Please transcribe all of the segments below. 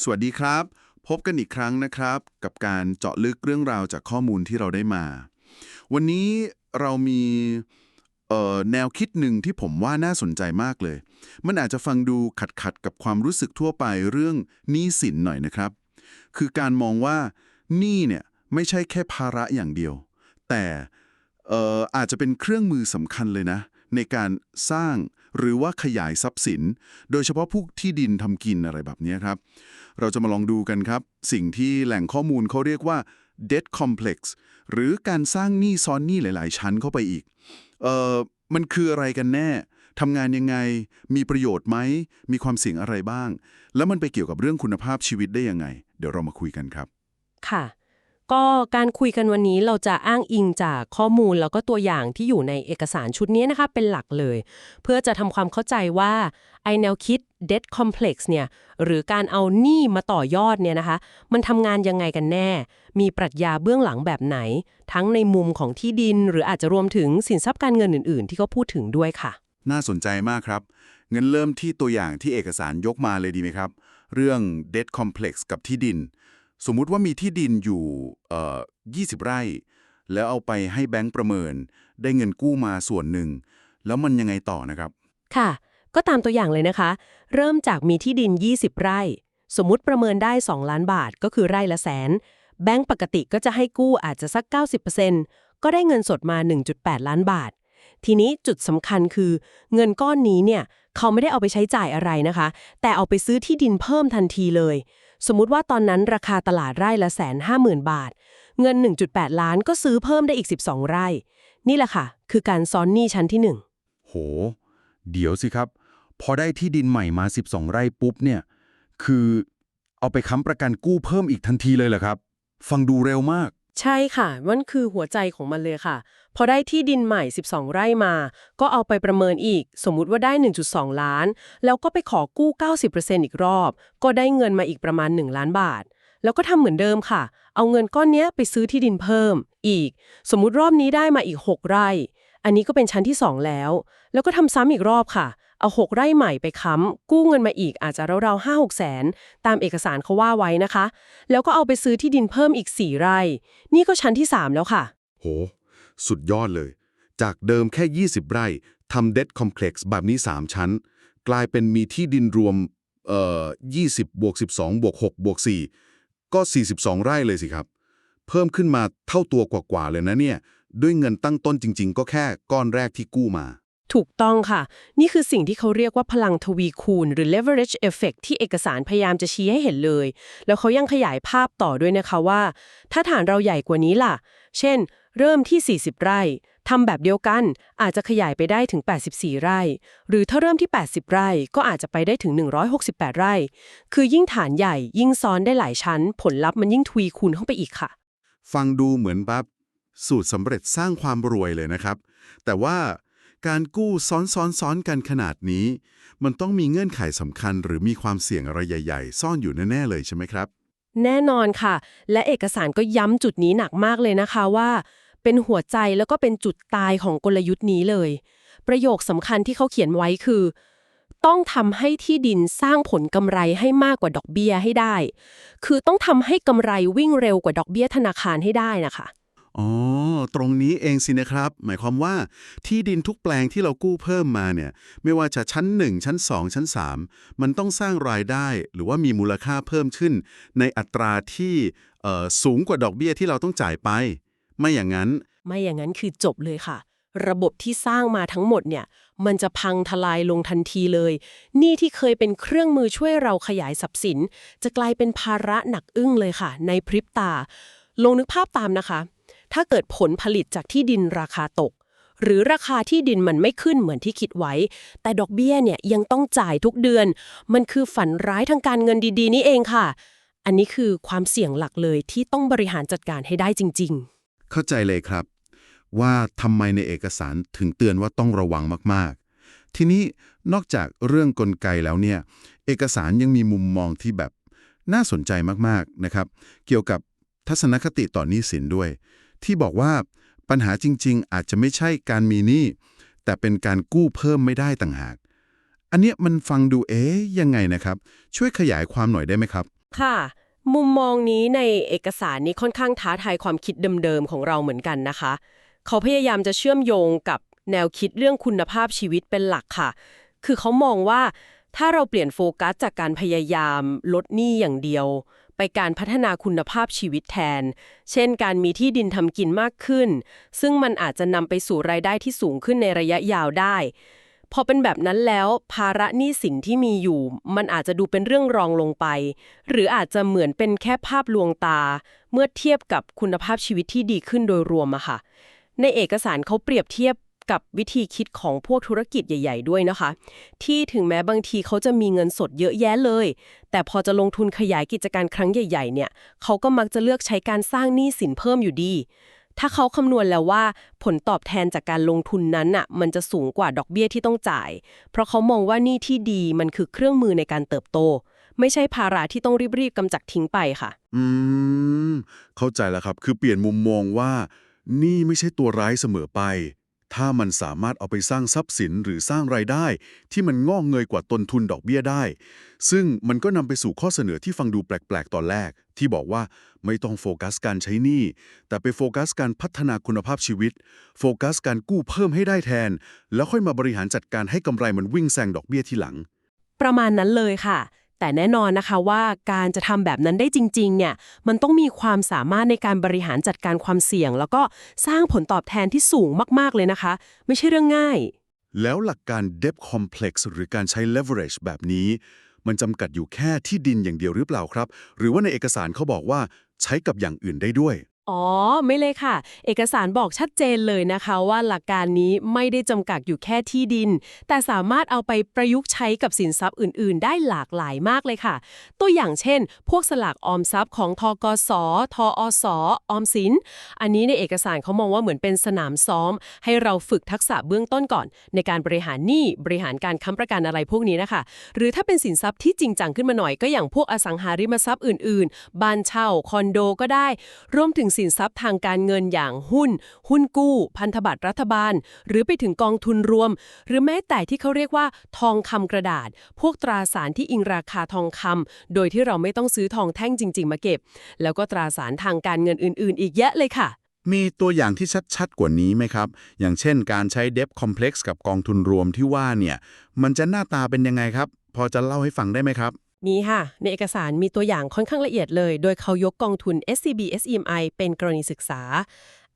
สวัสดีครับ พบกันอีกครั้งนะครับ กับการเจาะลึกเรื่องราวจากข้อมูลที่เราได้มา วันนี้เรามีแนวคิดหนึ่งที่ผมว่าน่าสนใจมากเลย มันอาจจะฟังดูขัดขัดกับความรู้สึกทั่วไปเรื่องหนี้สินหน่อยนะครับ คือการมองว่าหนี้เนี่ยไม่ใช่แค่ภาระอย่างเดียว แต่อาจจะเป็นเครื่องมือสำคัญเลยนะ ในการสร้างหรือว่าขยายทรัพย์สิน โดยเฉพาะพวกที่ดินทำกินอะไรแบบนี้ครับ เราจะมาลองดูกันครับ สิ่งที่แหล่งข้อมูลเขาเรียกว่า debt complex หรือการสร้างหนี้ซ้อนหนี้หลาย ๆ ชั้นเข้าไปอีก เอ่อ มันคืออะไรกันแน่ทำงานยังไง มีประโยชน์ไหม มีความเสี่ยงอะไรบ้าง แล้วมันไปเกี่ยวกับเรื่องคุณภาพชีวิตได้ยังไง เดี๋ยวเรามาคุยกันครับ ค่ะ ก็การคุยกันวันนี้เราจะอ้างอิงจากข้อมูลแล้วก็ตัวอย่างที่อยู่ในเอกสารชุดนี้นะคะเป็นหลักเลย เพื่อจะทำความเข้าใจว่าไอแนวคิด debt complex เนี่ยหรือการเอาหนี้มาต่อยอดเนี่ยนะคะมันทำงานยังไงกันแน่ มีปรัชญาเบื้องหลังแบบไหน ทั้งในมุมของที่ดิน หรืออาจจะรวมถึงสินทรัพย์การเงินอื่น ๆ ที่เขาพูดถึงด้วยค่ะ น่าสนใจมากครับเงินเริ่มที่ตัวอย่างที่เอกสารยกมาเลยดีไหมครับ เรื่อง debt complex กับที่ดิน สมมุติว่ามีที่ดินอยู่เอ่อ20 ไร่ แล้วเอาไปให้แบงก์ประเมิน ได้เงินกู้มาส่วนหนึ่ง แล้วมันยังไงต่อนะครับ ค่ะ ก็ตามตัวอย่างเลยนะคะ เริ่มจากมีที่ดิน 20 ไร่ สมมุติประเมินได้ 2 ล้านบาทก็คือไร่ละแสน แบงก์ปกติก็จะให้กู้อาจจะสัก 90%ก็ได้เงินสดมา 1.8 ล้านบาท ทีนี้จุดสำคัญคือ เงินก้อนนี้เนี่ยเขาไม่ได้เอาไปใช้จ่ายอะไรนะคะ แต่เอาไปซื้อที่ดินเพิ่มทันทีเลย สมมุติว่าตอนนั้นราคาตลาดไร่ละแสนห้าหมื่นบาท เงิน 1.8 ล้านก็ซื้อเพิ่มได้อีก 12 ไร่ นี่แหละค่ะ คือการซ้อนหนี้ชั้นที่หนึ่งโห เดี๋ยวสิครับ พอได้ที่ดินใหม่มา 12 ไร่ปุ๊บเนี่ย คือเอาไปค้ำประกันกู้เพิ่มอีกทันทีเลยเหรอครับ ฟังดูเร็วมาก ใช่ค่ะมันคือหัวใจของมันเลยค่ะ พอได้ที่ดินใหม่ 12 ไร่มา ก็เอาไปประเมินอีก สมมุติว่าได้ 1.2 ล้าน แล้วก็ไปขอกู้ 90%อีกรอบ ก็ได้เงินมาอีกประมาณ 1 ล้านบาท แล้วก็ทำเหมือนเดิมค่ะ เอาเงินก้อนเนี้ยไปซื้อที่ดินเพิ่ม อีก สมมุติรอบนี้ได้มาอีก 6 ไร่ อันนี้ก็เป็นชั้นที่ 2 แล้ว แล้วก็ทำซ้ำอีกรอบค่ะ เอา 6 ไร่ใหม่ไปค้ำกู้เงินมาอีกอาจจะราวๆ5 6แสนตามเอกสารเขาว่าไว้นะคะ แล้วก็เอาไปซื้อที่ดินเพิ่มอีก 4 ไร่ นี่ก็ชั้นที่ 3 แล้วค่ะ โห สุดยอดเลย จากเดิมแค่ 20 ไร่ทำ debt complex แบบนี้ 3 ชั้น กลายเป็นมีที่ดินรวมเอ่อ20บวก12บวก6บวก4ก็ 42 ไร่เลยสิครับ เพิ่มขึ้นมาเท่าตัวกว่าๆเลยนะเนี่ย ด้วยเงินตั้งต้นจริง ๆ ก็แค่ก้อนแรกที่กู้มา ถูกต้องค่ะ นี่คือสิ่งที่เขาเรียกว่าพลังทวีคูณ หรือ leverage effect ที่เอกสารพยายามจะชี้ให้เห็นเลย แล้วเขายังขยายภาพต่อด้วยนะคะว่า ถ้าฐานเราใหญ่กว่านี้ล่ะ เช่น เริ่มที่ 40 ไร่ทำแบบเดียวกันอาจจะขยายไปได้ถึง 84 ไร่ หรือถ้าเริ่มที่ 80 ไร่ ก็อาจจะไปได้ถึง 168 ไร่ คือยิ่งฐานใหญ่ยิ่งซ้อนได้หลายชั้น ผลลัพธ์มันยิ่งทวีคูณเข้าไปอีกค่ะ ฟังดูเหมือนแบบสูตรสำเร็จสร้างความรวยเลยนะครับ แต่ว่า การกู้ซ้อนซ้อนซ้อนกันขนาดนี้ มันต้องมีเงื่อนไขสำคัญ หรือมีความเสี่ยงอะไรใหญ่ ๆ ซ่อนอยู่แน่ๆเลยใช่ไหมครับ แน่นอนค่ะ และเอกสารก็ย้ำจุดนี้หนักมากเลยนะคะว่า เป็นหัวใจแล้วก็เป็นจุดตายของกลยุทธ์นี้เลย ประโยคสำคัญที่เขาเขียนไว้คือ ต้องทำให้ที่ดินสร้างผลกำไรให้มากกว่าดอกเบี้ยให้ได้ คือต้องทำให้กำไรวิ่งเร็วกว่าดอกเบี้ยธนาคารให้ได้นะคะ อ๋อ ตรงนี้เองสินะครับ หมายความว่าที่ดินทุกแปลงที่เรากู้เพิ่มมาเนี่ย ไม่ว่าจะชั้น 1 ชั้น 2 ชั้น 3 มันต้องสร้างรายได้หรือว่ามีมูลค่าเพิ่มขึ้น ในอัตราที่สูงกว่าดอกเบี้ยที่เราต้องจ่ายไป ไม่อย่างนั้น ไม่อย่างนั้นคือจบเลยค่ะ ระบบที่สร้างมาทั้งหมดเนี่ย มันจะพังทลายลงทันทีเลยหนี่ที่เคยเป็นเครื่องมือช่วยเราขยายทรัพย์สิน จะกลายเป็นภาระหนักอึ้งเลยค่ะ ในพริบตาลองนึกภาพตามนะคะ ถ้าเกิดผลผลิตจากที่ดินราคาตก หรือราคาที่ดินมันไม่ขึ้นเหมือนที่คิดไว้ แต่ดอกเบี้ยเนี่ยยังต้องจ่ายทุกเดือน มันคือฝันร้ายทางการเงินดีๆ นี่เองค่ะ อันนี้คือความเสี่ยงหลักเลยที่ต้องบริหารจัดการให้ได้จริง ๆ เข้าใจเลยครับ ว่าทำไมในเอกสารถึงเตือนว่าต้องระวังมากๆ ทีนี้นอกจากเรื่องกลไกแล้วเนี่ย เอกสารยังมีมุมมองที่แบบน่าสนใจมากๆนะครับ เกี่ยวกับทัศนคติต่อหนี้สินด้วย ที่บอกว่าปัญหาจริง ๆ อาจจะไม่ใช่การมีหนี้แต่เป็นการกู้เพิ่มไม่ได้ต่างหาก อันเนี้ยมันฟังดูเอ๊ยยังไงนะครับ ช่วยขยายความหน่อยได้ไหมครับ ค่ะ มุมมองนี้ในเอกสารนี้ค่อนข้างท้าทายความคิดเดิมๆของเราเหมือนกันนะคะ เขาพยายามจะเชื่อมโยงกับแนวคิดเรื่องคุณภาพชีวิตเป็นหลักค่ะ คือเขามองว่าถ้าเราเปลี่ยนโฟกัสจากการพยายามลดหนี้อย่างเดียวไปการพัฒนาคุณภาพชีวิตแทน เช่นการมีที่ดินทำกินมากขึ้น ซึ่งมันอาจจะนำไปสู่รายได้ที่สูงขึ้นในระยะยาวได้ พอเป็นแบบนั้นแล้วภาระหนี้สินที่มีอยู่ มันอาจจะดูเป็นเรื่องรองลงไป หรืออาจจะเหมือนเป็นแค่ภาพลวงตา เมื่อเทียบกับคุณภาพชีวิตที่ดีขึ้นโดยรวมอะค่ะ ในเอกสารเขาเปรียบเทียบ กับวิธีคิดของพวกธุรกิจใหญ่ ๆ ด้วยนะคะ ที่ถึงแม้บางทีเขาจะมีเงินสดเยอะแยะเลย แต่พอจะลงทุนขยายกิจการครั้งใหญ่ ๆ เนี่ยเขาก็มักจะเลือกใช้การสร้างหนี้สินเพิ่มอยู่ดี ถ้าเขาคำนวณแล้วว่าผลตอบแทนจากการลงทุนนั้นน่ะมันจะสูงกว่าดอกเบี้ยที่ต้องจ่าย เพราะเขามองว่าหนี้ที่ดีมันคือเครื่องมือในการเติบโต ไม่ใช่ภาระที่ต้องรีบๆกำจัดทิ้งไปค่ะ อืมเข้าใจแล้วครับ คือเปลี่ยนมุมมองว่านี่ไม่ใช่ตัวร้ายเสมอไป ถ้ามันสามารถเอาไปสร้างทรัพย์สินหรือสร้างรายได้ ที่มันงอกเงยกว่าต้นทุนดอกเบี้ยได้ ซึ่งมันก็นำไปสู่ข้อเสนอที่ฟังดูแปลก ๆ ตอนแรก ที่บอกว่าไม่ต้องโฟกัสการใช้หนี้แต่ไปโฟกัสการพัฒนาคุณภาพชีวิต โฟกัสการกู้เพิ่มให้ได้แทน แล้วค่อยมาบริหารจัดการให้กำไรมันวิ่งแซงดอกเบี้ยทีหลัง ประมาณนั้นเลยค่ะ แต่แน่นอนนะคะว่าการจะทำแบบนั้นได้จริงๆเนี่ยมันต้องมีความสามารถในการบริหารจัดการความเสี่ยง แล้วก็สร้างผลตอบแทนที่สูงมากๆเลยนะคะ ไม่ใช่เรื่องง่าย แล้วหลักการ debt complex หรือการใช้ leverage แบบนี้ มันจำกัดอยู่แค่ที่ดินอย่างเดียวหรือเปล่าครับ หรือว่าในเอกสารเขาบอกว่าใช้กับอย่างอื่นได้ด้วย อ๋อ ไม่เลยค่ะ เอกสารบอกชัดเจนเลยนะคะว่าหลักการนี้ไม่ได้จำกัดอยู่แค่ที่ดิน แต่สามารถเอาไปประยุกต์ใช้กับสินทรัพย์อื่น ๆ ได้หลากหลายมากเลยค่ะ ตัวอย่างเช่น พวกสลากออมทรัพย์ของทกสทอสออมสิน อันนี้ในเอกสารเขามองว่าเหมือนเป็นสนามซ้อม ให้เราฝึกทักษะเบื้องต้นก่อน ในการบริหารหนี้บริหารการค้ำประกันอะไรพวกนี้นะคะ หรือถ้าเป็นสินทรัพย์ที่จริงจังขึ้นมาหน่อยก็อย่างพวกอสังหาริมทรัพย์อื่น ๆ บ้านเช่าคอนโดก็ได้ รวมถึงสิินทรัพย์ทางการเงินอย่างหุ้น หุ้นกู้ พันธบัตรรัฐบาล หรือไปถึงกองทุนรวม หรือแม้แต่ที่เขาเรียกว่า ทองคำกระดาษ พวกตราสารที่อิงราคาทองคำโดยที่เราไม่ต้องซื้อทองแท่งจริง ๆ มาเก็บ แล้วก็ตราสารทางการเงินอื่น ๆ อีกเยอะเลยค่ะมีตัวอย่างที่ชัดๆ กว่านี้ไหมครับ อย่างเช่นการใช้ Debt Complex กับกองทุนรวมที่ว่าเนี่ย มันจะหน้าตาเป็นยังไงครับ พอจะเล่าให้ฟังได้ไหมครับ มีค่ะ ในเอกสารมีตัวอย่างค่อนข้างละเอียดเลย โดยเขายกกองทุน SCB SEMI เป็นกรณีศึกษา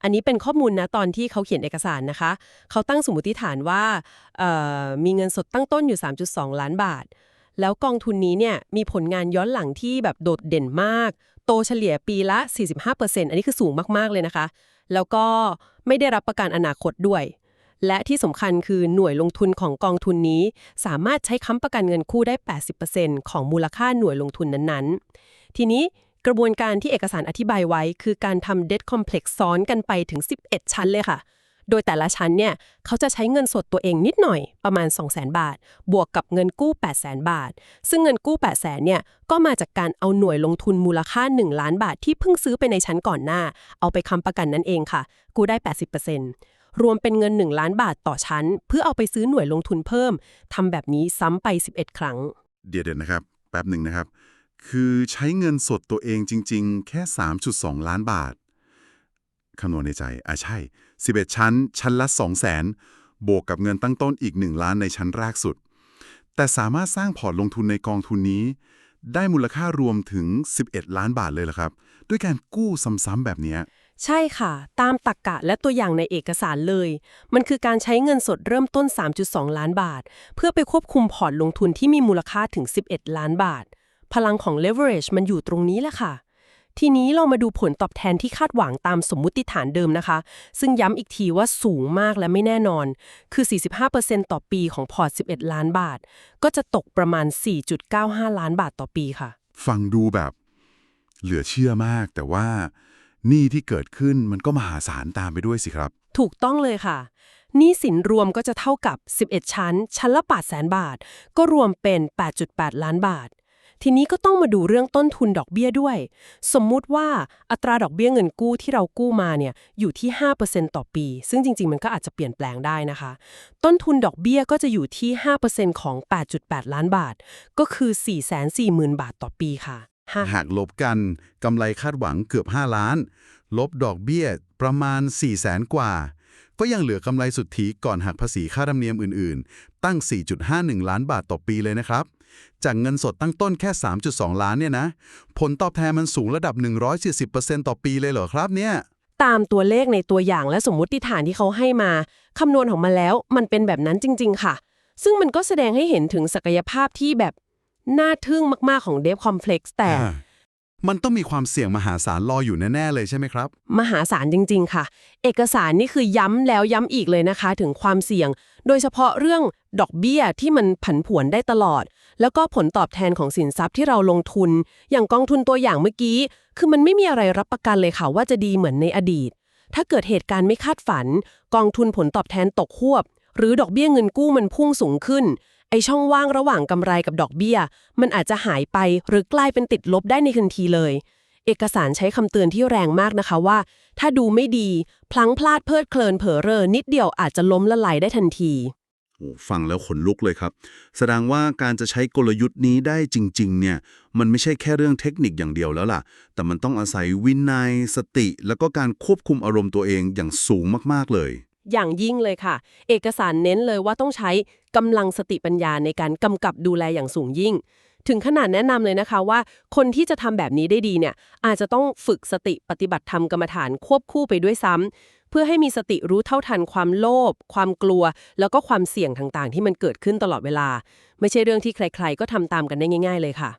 อันนี้เป็นข้อมูลนะตอนที่เขาเขียนเอกสารนะคะ เขาตั้งสมมติฐานว่ามีเงินสดตั้งต้นอยู่ 3.2 ล้านบาท แล้วกองทุนนี้เนี่ยมีผลงานย้อนหลังที่แบบโดดเด่นมาก โตเฉลี่ยปีละ 45%อันนี้คือสูงมากๆเลยนะคะ แล้วก็ไม่ได้รับประกันอนาคตด้วย และที่สำคัญคือหน่วยลงทุนของกองทุนนี้ สามารถใช้ค้ำประกันเงินกู้ได้ 80%ของมูลค่าหน่วยลงทุนนั้นๆ ทีนี้กระบวนการที่เอกสารอธิบายไว้ คือการทำ debt complex ซ้อนกันไปถึง 11 ชั้นเลยค่ะ โดยแต่ละชั้นเนี่ย เขาจะใช้เงินสดตัวเองนิดหน่อยประมาณ 200,000 บาท บวกกับเงินกู้ 800,000 บาท ซึ่งเงินกู้ 800,000 เนี่ย ก็มาจากการเอาหน่วยลงทุนมูลค่า 1 ล้านบาทที่เพิ่งซื้อไปในชั้นก่อนหน้า เอาไปค้ำประกันนั่นเองค่ะ กู้ได้ 80% รวมเป็นเงิน 1 ล้านบาทต่อชั้น เพื่อเอาไปซื้อหน่วยลงทุนเพิ่มทำแบบนี้ซ้ำไป 11 ครั้ง เดี๋ยวเดี๋ยวนะครับ แป๊บหนึ่งนะครับ คือใช้เงินสดตัวเองจริง ๆ แค่ 3.2 ล้านบาทคำนวณในใจ อะใช่ 11 ชั้น ชั้นละ 2 0 0แสนบวกกับเงินตั้งต้นอีก 1 ล้านในชั้นแรกสุด แต่สามารถสร้างพอร์ตลงทุนในกองทุนนี้ ได้มูลค่ารวมถึง 11 ล้านบาทเลยเหรอครับ ด้วยการกู้ซ้ำๆแบบนี้ ใช่ค่ะ ตามตรกกะและตัวอย่างในเอกสารเลย มันคือการใช้เงินสดเริ่มต้น 3.2 ล้านบาท เพื่อไปควบคุมพอร์ตลงทุนที่มีมูลค่าถึง 11 ล้านบาท พลังของ leverage มันอยู่ตรงนี้แหละค่ะ ทีนี้เรามาดูผลตอบแทนที่คาดหวังตามสมมุติฐานเดิมนะคะ ซึ่งย้ำอีกทีว่าสูงมากและไม่แน่นอน คือ 45%ต่อปีของพอร์ต 11 ล้านบาท ก็จะตกประมาณ 4.95 ล้านบาทต่อปีค่ะ ฟังดูแบบ เหลือเชื่อมากแต่ว่า หนี้ที่เกิดขึ้นมันก็มหาศาลตามไปด้วยสิครับ ถูกต้องเลยค่ะหนี้สินรวมก็จะเท่ากับ 11 ชั้น ชั้นละ8แสนบาท ก็รวมเป็น 8.8 ล้านบาท ทีนี้ก็ต้องมาดูเรื่องต้นทุนดอกเบี้ยด้วย สมมุติว่าอัตราดอกเบี้ยเงินกู้ที่เรากู้มาเนี่ยอยู่ที่ 5%ต่อปี ซึ่งจริง ๆ มันก็อาจจะเปลี่ยนแปลงได้นะคะ ต้นทุนดอกเบี้ยก็จะอยู่ที่ 5%ของ 8.8 ล้านบาท ก็คือ 440,000 บาทต่อปีค่ะฮะ หากลบกันกำไรคาดหวังเกือบ 5 ล้าน ลบดอกเบี้ยประมาณ 4 0 0แสนกว่า ก็ยังเหลือกำไรสุทธิก่อนหักภาษีค่าธรรมเนียมอื่น ๆ ตั้ง 4.51 ล้านบาทต่อปีเลยนะครับ จากเงินสดตั้งต้นแค่ 3.2 ล้านเนี่ยนะ ผลตอบแทนมันสูงระดับ 140%ต่อปีเลยเหรอครับเนี่ย ตามตัวเลขในตัวอย่างและสมมุติฐานที่เขาให้มาคำนวณของมันแล้วมันเป็นแบบนั้นจริง ๆ ค่ะ ซึ่งมันก็แสดงให้เห็นถึงศักยภาพที่แบบ น่าทึ่งมาก ๆ ของเดฟคอมเพล็กซ์แต่มันต้องมีความเสี่ยงมหาศาลรออยู่แน่ ๆ เลยใช่ไหมครับ มหาศาลจริง ๆ ค่ะ เอกสารนี่คือย้ำแล้วย้ำอีกเลยนะคะ ถึงความเสี่ยง โดยเฉพาะเรื่องดอกเบี้ยที่มันผันผวนได้ตลอด แล้วก็ผลตอบแทนของสินทรัพย์ที่เราลงทุน อย่างกองทุนตัวอย่างเมื่อกี้ คือมันไม่มีอะไรรับประกันเลยค่ะ ว่าจะดีเหมือนในอดีต ถ้าเกิดเหตุการณ์ไม่คาดฝัน กองทุนผลตอบแทนตกควบ หรือดอกเบี้ยเงินกู้มันพุ่งสูงขึ้น ไอช่องว่างระหว่างกำไรกับดอกเบี้ย มันอาจจะหายไปหรือกลายเป็นติดลบได้ในทันทีเลย เอกสารใช้คำเตือนที่แรงมากนะคะว่า ถ้าดูไม่ดี พลั้งพลาดเพลิดเพลินเผลอเรอนิดเดียวอาจจะล้มละลายได้ทันทีฟังแล้วขนลุกเลยครับ แสดงว่าการจะใช้กลยุทธ์นี้ได้จริง ๆ เนี่ย มันไม่ใช่แค่เรื่องเทคนิคอย่างเดียวแล้วล่ะ แต่มันต้องอาศัยวินัย สติ แล้วก็การควบคุมอารมณ์ตัวเองอย่างสูงมาก ๆ เลย อย่างยิ่งเลยค่ะ เอกสารเน้นเลยว่าต้องใช้กำลังสติปัญญาในการกำกับดูแลอย่างสูงยิ่ง ถึงขนาดแนะนำเลยนะคะว่า คนที่จะทำแบบนี้ได้ดีเนี่ย อาจจะต้องฝึกสติปฏิบัติธรรมกรรมฐานควบคู่ไปด้วยซ้ำเพื่อให้มีสติรู้เท่าทันความโลภความกลัว แล้วก็ความเสี่ยงต่างๆ ที่มันเกิดขึ้นตลอดเวลา ไม่ใช่เรื่องที่ใคร ๆ ก็ทำตามกันได้ง่าย ๆ เลยค่ะ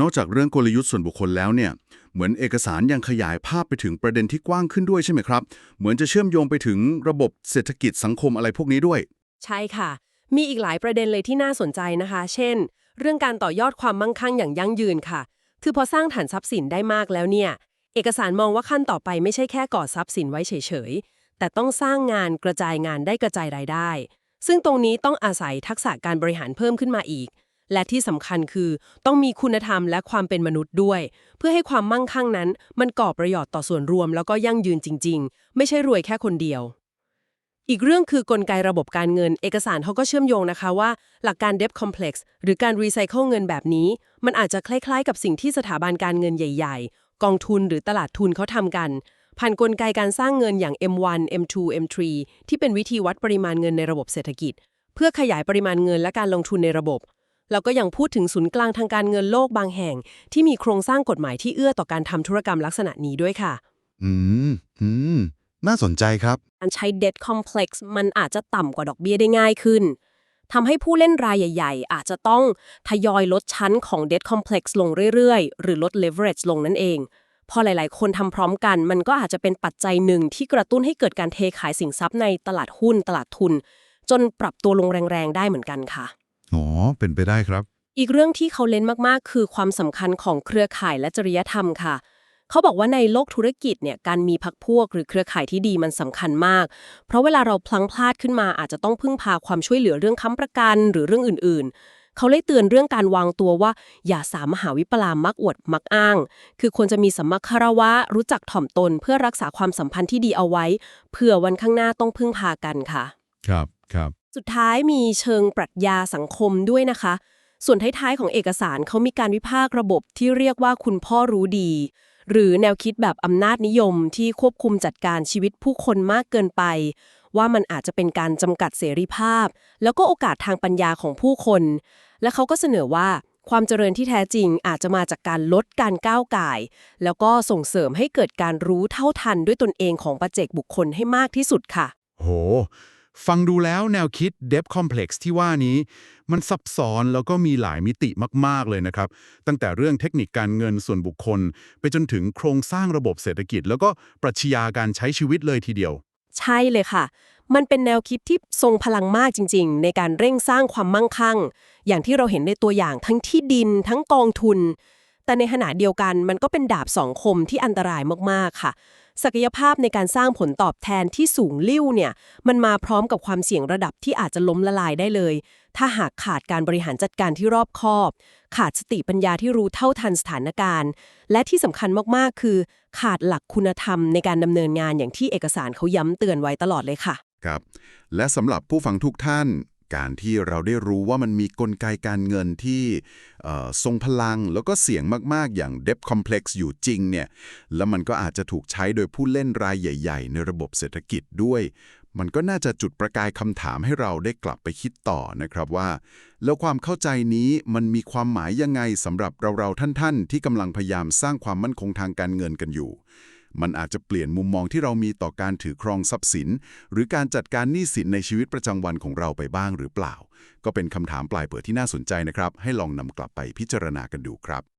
นอกจากเรื่องกลยุทธ์ส่วนบุคคลแล้วเนี่ย เหมือนเอกสารยังขยายภาพไปถึงประเด็นที่กว้างขึ้นด้วยใช่ไหมครับ เหมือนจะเชื่อมโยงไปถึงระบบเศรษฐกิจสังคมอะไรพวกนี้ด้วย ใช่ค่ะ มีอีกหลายประเด็นเลยที่น่าสนใจนะคะ เช่น เรื่องการต่อยอดความมั่งคั่งอย่างยั่งยืนค่ะ คือพอสร้างฐานทรัพย์สินได้มากแล้วเนี่ย เอกสารมองว่าขั้นต่อไปไม่ใช่แค่ก่อทรัพย์สินไว้เฉยๆ แต่ต้องสร้างงานกระจายงานได้กระจายรายได้ ซึ่งตรงนี้ต้องอาศัยทักษะการบริหารเพิ่มขึ้นมาอีก และที่สำคัญคือต้องมีคุณธรรมและความเป็นมนุษย์ด้วย เพื่อให้ความมั่งคั่งนั้น มันก่อประโยชน์ต่อส่วนรวมแล้วก็ยั่งยืนจริง ๆ ไม่ใช่รวยแค่คนเดียว อีกเรื่องคือกลไกระบบการเงิน เอกสารเขาก็เชื่อมโยงนะคะว่า หลักการ debt complex หรือการรีไซเคิลเงินแบบนี้ มันอาจจะคล้ายๆ กับสิ่งที่สถาบันการเงินใหญ่ ๆ กองทุนหรือตลาดทุนเขาทำกันผ่านกลไกการสร้างเงินอย่าง M1 M2 M3 ที่เป็นวิธีวัดปริมาณเงินในระบบเศรษฐกิจ เพื่อขยายปริมาณเงินและการลงทุนในระบบ แล้วก็ยังพูดถึงศูนย์กลางทางการเงินโลกบางแห่ง ที่มีโครงสร้างกฎหมายที่เอื้อต่อการทำธุรกรรมลักษณะนี้ด้วยค่ะ อืม อืม น่าสนใจครับ การใช้ debt complex มันอาจจะต่ำกว่าดอกเบี้ยได้ง่ายขึ้นทำให้ผู้เล่นรายใหญ่ ๆ อาจจะต้องทยอยลดชั้นของ debt complex ลงเรื่อยๆ หรือลด leverage ลงนั่นเองพอหลาย ๆ คนทำพร้อมกัน มันก็อาจจะเป็นปัจจัยหนึ่งที่กระตุ้นให้เกิดการเทขายสินทรัพย์ในตลาดหุ้น ตลาดทุน จนปรับตัวลงแรง ๆ ได้เหมือนกันค่ะ อ๋อ เป็นไปได้ครับ อีกเรื่องที่เขาเล่นมากๆ คือความสำคัญของเครือข่ายและจริยธรรมค่ะ เขาบอกว่าในโลกธุรกิจเนี่ยการมีพักพวกหรือเครือข่ายที่ดีมันสำคัญมาก เพราะเวลาเราพลังพลาดขึ้นมาอาจจะต้องพึ่งพาความช่วยเหลือเรื่องค้ำประกันหรือเรื่องอื่นๆ เขาเลยเตือนเรื่องการวางตัวว่า อย่าสามหาวิปลามมักอวดมักอ้าง คือควรจะมีสัมมาคารวะรู้จักถ่อมตน เพื่อรักษาความสัมพันธ์ที่ดีเอาไว้เผื่อวันข้างหน้าต้องพึ่งพากันค่ะ ครับ ครับ สุดท้ายมีเชิงปรัชญาสังคมด้วยนะคะ ส่วนท้ายๆของเอกสารเขามีการวิพากษ์ระบบที่เรียกว่าคุณพ่อรู้ดี หรือแนวคิดแบบอำนาจนิยมที่ควบคุมจัดการชีวิตผู้คนมากเกินไป ว่ามันอาจจะเป็นการจำกัดเสรีภาพ แล้วก็โอกาสทางปัญญาของผู้คน และเขาก็เสนอว่าความเจริญที่แท้จริงอาจจะมาจากการลดการก้าวก่าย แล้วก็ส่งเสริมให้เกิดการรู้เท่าทันด้วยตนเองของปัจเจกบุคคลให้มากที่สุดค่ะ โห ฟังดูแล้วแนวคิด Debt Complex ที่ว่านี้ มันซับซ้อนแล้วก็มีหลายมิติมาก ๆ เลยนะครับ ตั้งแต่เรื่องเทคนิคการเงินส่วนบุคคล ไปจนถึงโครงสร้างระบบเศรษฐกิจ แล้วก็ปรัชญาการใช้ชีวิตเลยทีเดียว ใช่เลยค่ะ มันเป็นแนวคิดที่ทรงพลังมากจริง ๆ ในการเร่งสร้างความมั่งคั่ง อย่างที่เราเห็นในตัวอย่างทั้งที่ดิน ทั้งกองทุน แต่ในขณะเดียวกันมันก็เป็นดาบสองคมที่อันตรายมากๆค่ะ ศักยภาพในการสร้างผลตอบแทนที่สูงลิ่วเนี่ย มันมาพร้อมกับความเสี่ยงระดับที่อาจจะล้มละลายได้เลย ถ้าหากขาดการบริหารจัดการที่รอบคอบ ขาดสติปัญญาที่รู้เท่าทันสถานการณ์ และที่สำคัญมากๆ คือ ขาดหลักคุณธรรมในการดำเนินงานอย่างที่เอกสารเขาย้ำเตือนไว้ตลอดเลยค่ะ ครับ และสำหรับผู้ฟังทุกท่าน การที่เราได้รู้ว่ามันมีกลไกการเงินที่ทรงพลังแล้วก็เสี่ยงมาก ๆ อย่าง debt complex อยู่จริงเนี่ย แล้วมันก็อาจจะถูกใช้โดยผู้เล่นรายใหญ่ ๆ ในระบบเศรษฐกิจด้วย มันก็น่าจะจุดประกายคำถามให้เราได้กลับไปคิดต่อนะครับว่า แล้วความเข้าใจนี้มันมีความหมายยังไงสำหรับเรา ๆ ท่าน ๆ ที่กำลังพยายามสร้างความมั่นคงทางการเงินกันอยู่ มันอาจจะเปลี่ยนมุมมองที่เรามีต่อการถือครองทรัพย์สิน หรือการจัดการหนี้สินในชีวิตประจำวันของเราไปบ้างหรือเปล่า ก็เป็นคำถามปลายเปิดที่น่าสนใจนะครับ ให้ลองนำกลับไปพิจารณากันดูครับ